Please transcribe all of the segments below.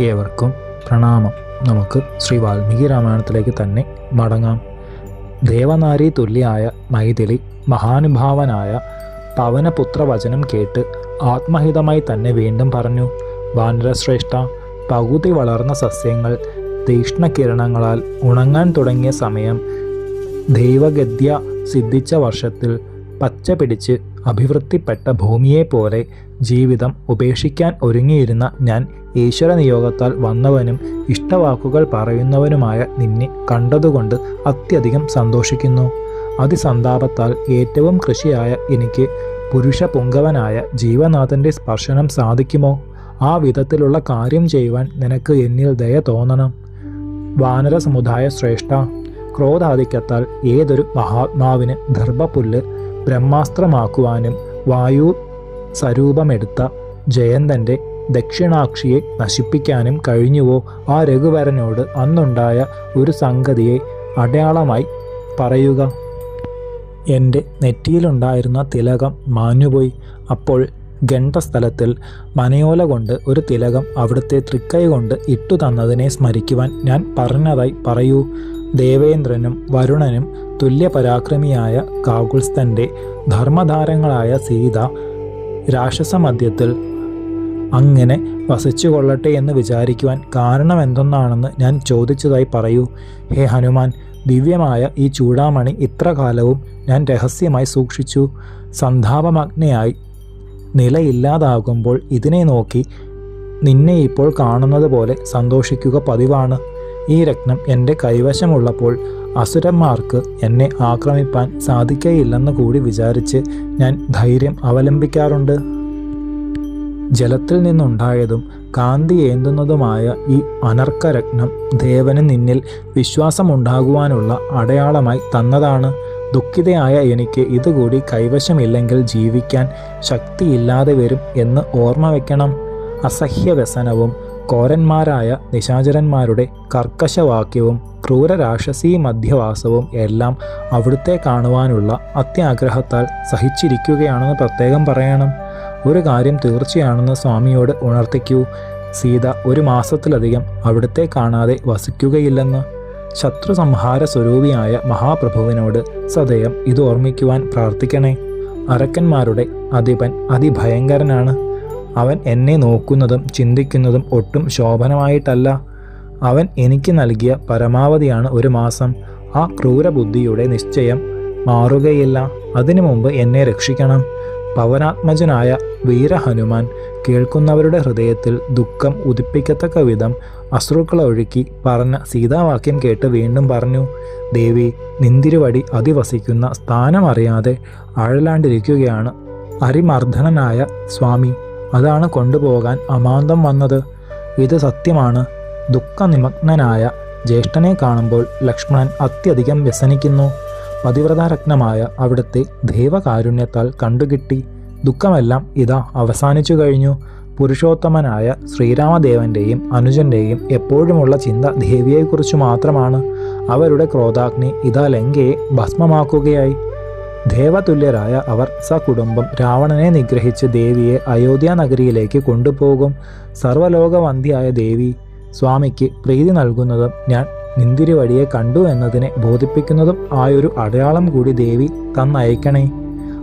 ഏവർക്കും പ്രണാമം. നമുക്ക് ശ്രീ വാൽമീകി രാമായണത്തിലേക്ക് തന്നെ മടങ്ങാം. ദേവനാരി തുല്യായ മൈഥിലി മഹാനുഭാവനായ പവനപുത്ര വചനം കേട്ട് ആത്മഹിതമായി തന്നെ വീണ്ടും പറഞ്ഞു. വാനരശ്രേഷ്ഠ പകുതി വളർന്ന സസ്യങ്ങൾ തീക്ഷ്ണകിരണങ്ങളാൽ ഉണങ്ങാൻ തുടങ്ങിയ സമയം ദൈവഗദ്യ സിദ്ധിച്ച വർഷത്തിൽ പച്ച പിടിച്ച് അഭിവൃദ്ധിപ്പെട്ട ഭൂമിയെപ്പോലെ ജീവിതം ഉപേക്ഷിക്കാൻ ഒരുങ്ങിയിരുന്ന ഞാൻ ഈശ്വര നിയോഗത്താൽ വന്നവനും ഇഷ്ടവാക്കുകൾ പറയുന്നവനുമായ നിന്നെ കണ്ടതുകൊണ്ട് അത്യധികം സന്തോഷിക്കുന്നു. അതിസന്താപത്താൽ ഏറ്റവും കൃഷിയായ എനിക്ക് പുരുഷ പുങ്കവനായ ജീവനാഥന്റെ സ്പർശനം സാധിക്കുമോ? ആ വിധത്തിലുള്ള കാര്യം ചെയ്യുവാൻ നിനക്ക് എന്നിൽ ദയ തോന്നണം. വാനര സമുദായ ശ്രേഷ്ഠ ക്രോധാധിക്യത്താൽ ഏതൊരു മഹാത്മാവിന് ഗർഭപുല്ല് ബ്രഹ്മാസ്ത്രമാക്കുവാനും വായു സ്വരൂപമെടുത്ത ജയന്തന്റെ ദക്ഷിണാക്ഷിയെ നശിപ്പിക്കാനും കഴിഞ്ഞുവോ? ആ രഘുവരനോട് അന്നുണ്ടായ ഒരു സംഗതിയെ അടയാളമായി പറയുക. എന്റെ നെറ്റിയിലുണ്ടായിരുന്ന തിലകം മാഞ്ഞുപോയി. അപ്പോൾ ഗണ്ഡസ്ഥലത്തിൽ മനയോല കൊണ്ട് ഒരു തിലകം അവിടുത്തെ തൃക്കൈ കൊണ്ട് ഇട്ടു തന്നതിനെ സ്മരിക്കുവാൻ ഞാൻ പറഞ്ഞതായി പറയൂ. ദേവേന്ദ്രനും വരുണനും തുല്യപരാക്രമിയായ കാകുൽസ്ഥന്റെ ധർമ്മധാരങ്ങളായ സീത രാക്ഷസമധ്യത്തിൽ അങ്ങനെ വസിച്ചു കൊള്ളട്ടെ എന്ന് വിചാരിക്കുവാൻ കാരണം എന്തൊന്നാണെന്ന് ഞാൻ ചോദിച്ചതായി പറയൂ. ഹേ ഹനുമാൻ ദിവ്യമായ ഈ ചൂടാമണി ഇത്ര കാലവും ഞാൻ രഹസ്യമായി സൂക്ഷിച്ചു. സന്താപമഗ്നയായി നിലയില്ലാതാകുമ്പോൾ ഇതിനെ നോക്കി നിന്നെ ഇപ്പോൾ കാണുന്നത് പോലെ സന്തോഷിക്കുക പതിവാണ്. ഈ രത്നം എന്റെ കൈവശമുള്ളപ്പോൾ അസുരന്മാർക്ക് എന്നെ ആക്രമിപ്പാൻ സാധിക്കയില്ലെന്ന് കൂടി വിചാരിച്ച് ഞാൻ ധൈര്യം അവലംബിക്കാറുണ്ട്. ജലത്തിൽ നിന്നുണ്ടായതും കാന്തി ഏന്തുന്നതുമായ ഈ അനർക്കരത്നം ദേവന് നിന്നിൽ വിശ്വാസമുണ്ടാകുവാനുള്ള അടയാളമായി തന്നതാണ്. ദുഃഖിതയായ എനിക്ക് ഇതുകൂടി കൈവശമില്ലെങ്കിൽ ജീവിക്കാൻ ശക്തിയില്ലാതെ വരും എന്ന് ഓർമ്മ വയ്ക്കണം അസഹ്യവ്യസനവും കോരന്മാരായ നിശാചരന്മാരുടെ കർക്കശവാക്യവും ക്രൂരരാക്ഷസീ മധ്യവാസവും എല്ലാം അവിടുത്തെ കാണുവാനുള്ള അത്യാഗ്രഹത്താൽ സഹിച്ചിരിക്കുകയാണെന്ന് പ്രത്യേകം പറയണം. ഒരു കാര്യം തീർച്ചയാണെന്ന് സ്വാമിയോട് ഉണർത്തിക്കൂ. സീത ഒരു മാസത്തിലധികം അവിടുത്തെ കാണാതെ വസിക്കുകയില്ലെന്ന്. ശത്രു സംഹാര സ്വരൂപിയായ മഹാപ്രഭുവിനോട് സദയം ഇത് ഓർമ്മിക്കുവാൻ പ്രാർത്ഥിക്കണേ. അരക്കന്മാരുടെ അധിപൻ അതിഭയങ്കരനാണ്. അവൻ എന്നെ നോക്കുന്നതും ചിന്തിക്കുന്നതും ഒട്ടും ശോഭനമായിട്ടല്ല. അവൻ എനിക്ക് നൽകിയ പരമാവധിയാണ് ഒരു മാസം. ആ ക്രൂരബുദ്ധിയുടെ നിശ്ചയം മാറുകയില്ല. അതിനു മുമ്പ് എന്നെ രക്ഷിക്കണം. പവനാത്മജനായ വീരഹനുമാൻ കേൾക്കുന്നവരുടെ ഹൃദയത്തിൽ ദുഃഖം ഉദിപ്പിക്കത്തക്ക വിധം അശ്രുക്കളൊഴുക്കി പറഞ്ഞ സീതാവാക്യം കേട്ട് വീണ്ടും പറഞ്ഞു ദേവി നിന്തിരുവടി അതിവസിക്കുന്ന സ്ഥാനമറിയാതെ അഴലാണ്ടിരിക്കുകയാണ്. അരിമർദ്ദനനായ സ്വാമി അതാണ് കൊണ്ടുപോകാൻ അമാന്തം വന്നത്. ഇത് സത്യമാണ്. ദുഃഖനിമഗ്നനായ ജ്യേഷ്ഠനെ കാണുമ്പോൾ ലക്ഷ്മണൻ അത്യധികം വ്യസനിക്കുന്നു. പതിവ്രതാരത്നമായ അവിടുത്തെ ദൈവകാരുണ്യത്താൽ കണ്ടുകിട്ടി. ദുഃഖമെല്ലാം ഇതാ അവസാനിച്ചു കഴിഞ്ഞു. പുരുഷോത്തമനായ ശ്രീരാമദേവന്റെയും അനുജന്റെയും എപ്പോഴുമുള്ള ചിന്ത ദേവിയെക്കുറിച്ച് മാത്രമാണ്. അവരുടെ ക്രോധാഗ്നി ഇതാ ലങ്കയെ ഭസ്മമാക്കുകയായി. ദേവതുല്യരായ അവർ സകുടുംബം രാവണനെ നിഗ്രഹിച്ച് ദേവിയെ അയോധ്യ നഗരിയിലേക്ക് കൊണ്ടുപോകും. സർവലോകവന്ധിയായ ദേവി സ്വാമിക്ക് പ്രീതി നൽകുന്നതും ഞാൻ നിന്തിരിവടിയെ കണ്ടു എന്നതിനെ ബോധിപ്പിക്കുന്നതും ആയൊരു അടയാളം കൂടി ദേവി തന്നയക്കണേ.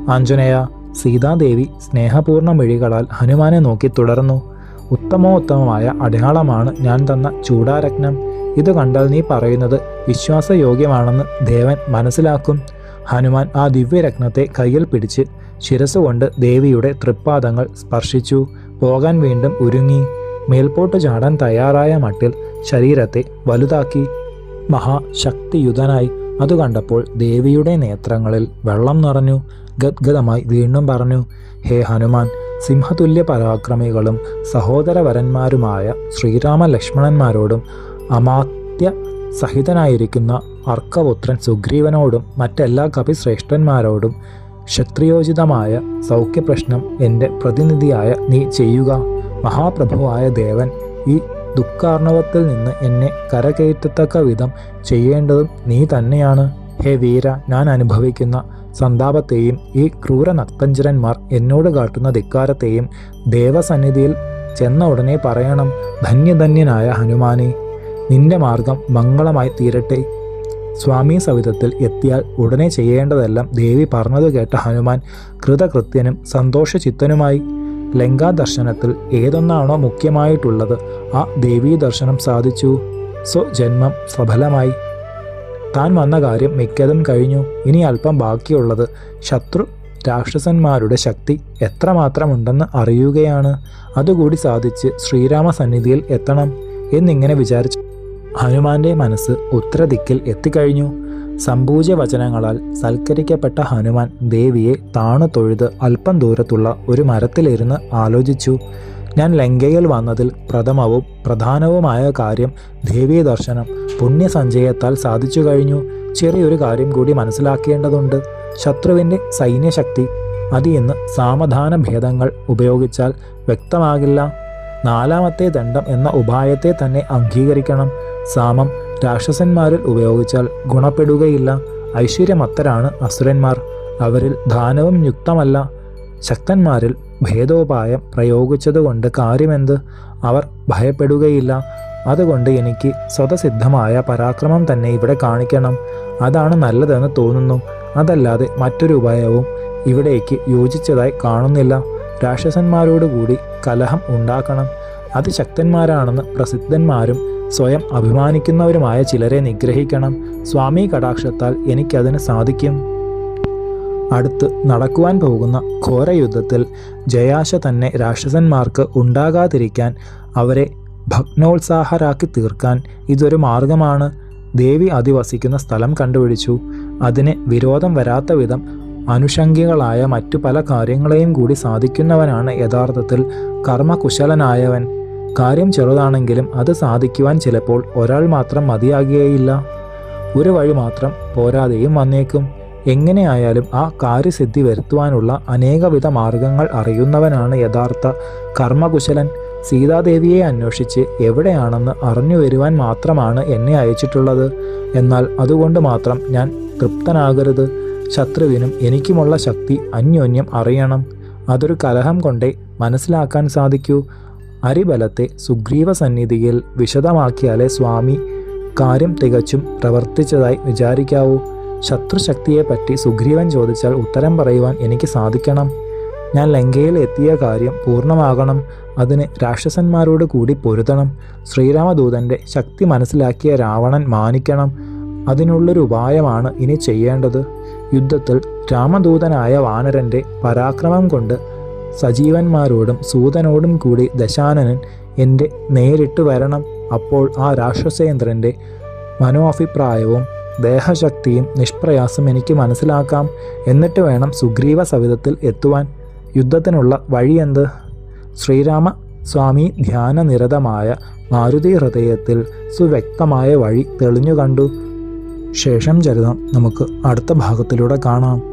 ആഞ്ജനേയ സീതാദേവി സ്നേഹപൂർണ മിഴികളാൽ ഹനുമാനെ നോക്കി തുടർന്നു. ഉത്തമോത്തമമായ അടയാളമാണ് ഞാൻ തന്ന ചൂടാരത്നം. ഇത് കണ്ടാൽ നീ പറയുന്നത് വിശ്വാസയോഗ്യമാണെന്ന് ദേവൻ മനസ്സിലാക്കും. ഹനുമാൻ ആ ദിവ്യരത്നത്തെ കയ്യിൽ പിടിച്ച് ശിരസുകൊണ്ട് ദേവിയുടെ തൃപ്പാദങ്ങൾ സ്പർശിച്ചു. പോകാൻ വീണ്ടും ഒരുങ്ങി. മേൽപോട്ട് ചാടാൻ തയ്യാറായ മട്ടിൽ ശരീരത്തെ വലുതാക്കി. മഹാശക്തിയുതനായി. അത് കണ്ടപ്പോൾ ദേവിയുടെ നേത്രങ്ങളിൽ വെള്ളം നിറഞ്ഞു. ഗദ്ഗതമായി വീണ്ടും പറഞ്ഞു ഹേ ഹനുമാൻ സിംഹതുല്യ പരാക്രമികളും സഹോദരവരന്മാരുമായ ശ്രീരാമ ലക്ഷ്മണന്മാരോടും അമാത്യ സഹിതനായിരിക്കുന്ന അർക്കപുത്രൻ സുഗ്രീവനോടും മറ്റെല്ലാ കപിശ്രേഷ്ഠന്മാരോടും ക്ഷത്രിയോചിതമായ സൗഖ്യപ്രശ്നം എന്റെ പ്രതിനിധിയായ നീ ചെയ്യുക. മഹാപ്രഭുവായ ദേവൻ ഈ ദുഃഖാർണവത്തിൽ നിന്ന് എന്നെ കരകയറ്റത്തക്ക വിധം ചെയ്യേണ്ടതും നീ തന്നെയാണ്. ഹേ വീര ഞാൻ അനുഭവിക്കുന്ന സന്താപത്തെയും ഈ ക്രൂര നക്തഞ്ചരന്മാർ എന്നോട് കാട്ടുന്ന ധിക്കാരത്തെയും ദേവസന്നിധിയിൽ ചെന്ന ഉടനെ പറയണം ധന്യധന്യനായ ഹനുമാനെ. നിന്റെ മാർഗം മംഗളമായി തീരട്ടെ. സ്വാമി സവിധത്തിൽ എത്തിയാൽ ഉടനെ ചെയ്യേണ്ടതെല്ലാം ദേവി പറഞ്ഞതു കേട്ട ഹനുമാൻ കൃതകൃത്യനും സന്തോഷചിത്തനുമായി ലങ്കാ ദർശനത്തിൽ ഏതൊന്നാണോ മുഖ്യമായിട്ടുള്ളത് ആ ദേവീ ദർശനം സാധിച്ചു. സ്വജന്മം സഫലമായി. താൻ വന്ന കാര്യം മിക്കതും കഴിഞ്ഞു. ഇനി അല്പം ബാക്കിയുള്ളത് ശത്രു രാക്ഷസന്മാരുടെ ശക്തി എത്രമാത്രമുണ്ടെന്ന് അറിയുകയാണ്. അതുകൂടി സാധിച്ച് ശ്രീരാമ സന്നിധിയിൽ എത്തണം എന്നിങ്ങനെ വിചാരിച്ചു. ഹനുമാന്റെ മനസ്സ് ഉത്തരദിക്കിൽ എത്തിക്കഴിഞ്ഞു. സംപൂജ വചനങ്ങളാൽ സൽക്കരിക്കപ്പെട്ട ഹനുമാൻ ദേവിയെ താണു തൊഴുത് അല്പം ദൂരത്തുള്ള ഒരു മരത്തിലിരുന്ന് ആലോചിച്ചു. ഞാൻ ലങ്കയിൽ വന്നതിൽ പ്രഥമവും പ്രധാനവുമായ കാര്യം ദേവീ ദർശനം പുണ്യസഞ്ചയത്താൽ സാധിച്ചു കഴിഞ്ഞു. ചെറിയൊരു കാര്യം കൂടി മനസ്സിലാക്കേണ്ടതുണ്ട്. ശത്രുവിന്റെ സൈന്യശക്തി അത് ഇന്ന് സാമധാന ഭേദങ്ങൾ ഉപയോഗിച്ചാൽ വ്യക്തമാകില്ല. നാലാമത്തെ ദണ്ഡം എന്ന ഉപായത്തെ തന്നെ അംഗീകരിക്കണം. സാമം രാക്ഷസന്മാരിൽ ഉപയോഗിച്ചാൽ ഗുണപ്പെടുകയില്ല. ഐശ്വര്യമത്തരാണ് അസുരന്മാർ. അവരിൽ ദാനവും യുക്തമല്ല. ശക്തന്മാരിൽ ഭേദോപായം പ്രയോഗിച്ചതുകൊണ്ട് കാര്യമെന്ത്? അവർ ഭയപ്പെടുകയില്ല. അതുകൊണ്ട് എനിക്ക് സ്വതസിദ്ധമായ പരാക്രമം തന്നെ ഇവിടെ കാണിക്കണം. അതാണ് നല്ലതെന്ന് തോന്നുന്നു. അതല്ലാതെ മറ്റൊരു ഉപായവും ഇവിടേക്ക് യോജിച്ചതായി കാണുന്നില്ല. രാക്ഷസന്മാരോടുകൂടി കലഹം ഉണ്ടാക്കണം. അതിശക്തന്മാരാണെന്ന് പ്രസിദ്ധന്മാരും സ്വയം അഭിമാനിക്കുന്നവരുമായ ചിലരെ നിഗ്രഹിക്കണം. സ്വാമി കടാക്ഷത്താൽ എനിക്കതിന് സാധിക്കും. അടുത്ത് നടക്കുവാൻ പോകുന്ന ഘോരയുദ്ധത്തിൽ ജയാശ തന്നെ രാക്ഷസന്മാർക്ക് ഉണ്ടാകാതിരിക്കാൻ അവരെ ഭഗ്നോത്സാഹരാക്കി തീർക്കാൻ ഇതൊരു മാർഗമാണ്. ദേവി അധിവസിക്കുന്ന സ്ഥലം കണ്ടുപിടിച്ചു. അതിന് വിരോധം വരാത്ത വിധം അനുഷംഗികളായ മറ്റു പല കാര്യങ്ങളെയും കൂടി സാധിക്കുന്നവനാണ് യഥാർത്ഥത്തിൽ കർമ്മകുശലനായവൻ. കാര്യം ചെറുതാണെങ്കിലും അത് സാധിക്കുവാൻ ചിലപ്പോൾ ഒരാൾ മാത്രം മതിയാകുകയില്ല. ഒരു വഴി മാത്രം പോരാതെയും വന്നേക്കും. എങ്ങനെയായാലും ആ കാര്യസിദ്ധി വരുത്തുവാനുള്ള അനേകവിധ മാർഗങ്ങൾ അറിയുന്നവനാണ് യഥാർത്ഥ കർമ്മകുശലൻ. സീതാദേവിയെ അന്വേഷിച്ച് എവിടെയാണെന്ന് അറിഞ്ഞു വരുവാൻ മാത്രമാണ് എന്നെ അയച്ചിട്ടുള്ളത്. എന്നാൽ അതുകൊണ്ട് മാത്രം ഞാൻ തൃപ്തനാകരുത്. ശത്രുവിനും എനിക്കുമുള്ള ശക്തി അന്യോന്യം അറിയണം. അതൊരു കലഹം കൊണ്ടേ മനസ്സിലാക്കാൻ സാധിക്കൂ. അരിബലത്തെ സുഗ്രീവ സന്നിധിയിൽ വിശദമാക്കിയാലേ സ്വാമി കാര്യം തികച്ചും പ്രവർത്തിച്ചതായി വിചാരിക്കാവൂ. ശത്രുശക്തിയെപ്പറ്റി സുഗ്രീവൻ ചോദിച്ചാൽ ഉത്തരം പറയുവാൻ എനിക്ക് സാധിക്കണം. ഞാൻ ലങ്കയിൽ എത്തിയ കാര്യം പൂർണമാകണം. അതിന് രാക്ഷസന്മാരോട് കൂടി പൊരുതണം. ശ്രീരാമദൂതന്റെ ശക്തി മനസ്സിലാക്കിയ രാവണൻ മാനിക്കണം. അതിനുള്ളൊരു ഉപായമാണ് ഇനി ചെയ്യേണ്ടത്. യുദ്ധത്തിൽ രാമദൂതനായ വാനരന്റെ പരാക്രമം കൊണ്ട് സജീവന്മാരോടും സൂതനോടും കൂടി ദശാനനൻ എന്റെ നേരിട്ട് വരണം. അപ്പോൾ ആ രാക്ഷസേന്ദ്രന്റെ മനോഭിപ്രായവും ദേഹശക്തിയും നിഷ്പ്രയാസം എനിക്ക് മനസ്സിലാക്കാം. എന്നിട്ട് വേണം സുഗ്രീവ സവിധത്തിൽ എത്തുവാൻ. യുദ്ധത്തിനുള്ള വഴിയെന്ത്? ശ്രീരാമ സ്വാമി ധ്യാനനിരതമായ മാരുതി ഹൃദയത്തിൽ സുവ്യക്തമായ വഴി തെളിഞ്ഞു കണ്ടു ശേഷം ചരിതം നമുക്ക് അടുത്ത ഭാഗത്തിലൂടെ കാണാം.